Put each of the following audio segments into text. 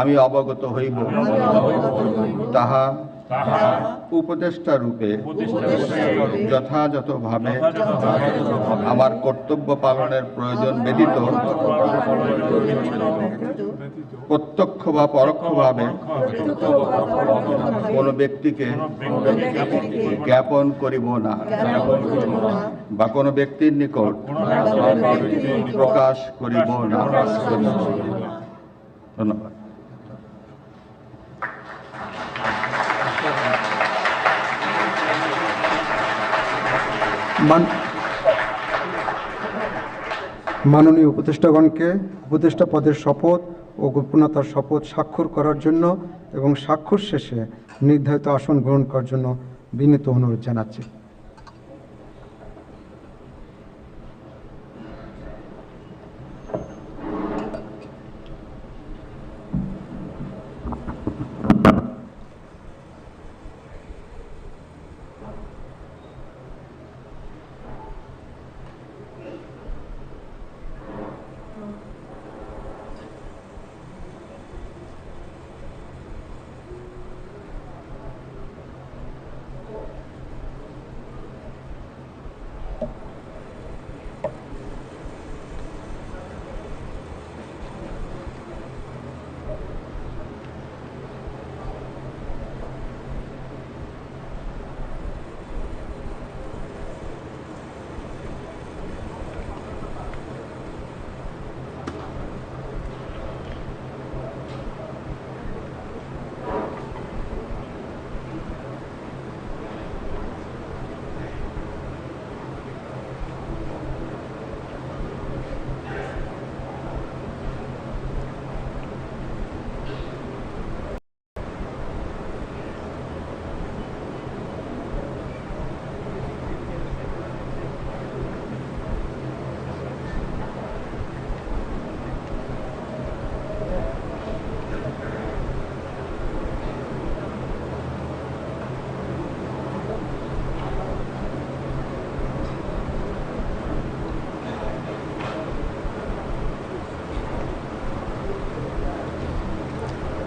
আমি অবগত হইব। তাহা উপদেষ্টা রূপে যথাযথভাবে আমার কর্তব্য পালনের প্রয়োজন ব্যতীত, প্রত্যক্ষ বা পরোক্ষভাবে কোনো ব্যক্তিকে জ্ঞাপন করিব না বা কোনো ব্যক্তির নিকট প্রকাশ করিব না। ধন্যবাদ। মাননীয় উপদেষ্টাগণকে উপদেষ্টা পদের শপথ ও গোপনতার শপথ স্বাক্ষর করার জন্য এবং স্বাক্ষর শেষে নির্ধারিত আসন গ্রহণ করার জন্য বিনীত অনুরোধ জানাচ্ছি।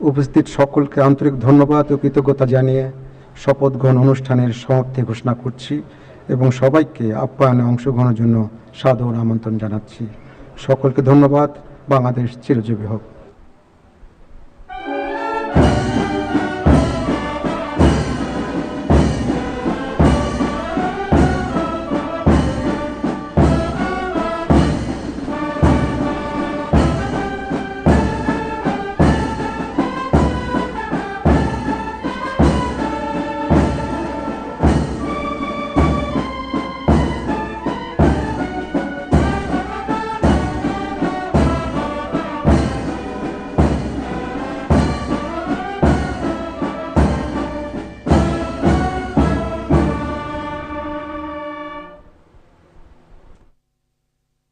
উপস্থিত সকলকে আন্তরিক ধন্যবাদ ও কৃতজ্ঞতা জানিয়ে শপথ গ্রহণ অনুষ্ঠানের সমাপ্তি ঘোষণা করছি এবং সবাইকে আপ্যায়নে অংশগ্রহণের জন্য সাদর আমন্ত্রণ জানাচ্ছি। সকলকে ধন্যবাদ। বাংলাদেশ চিরজীবী হোক।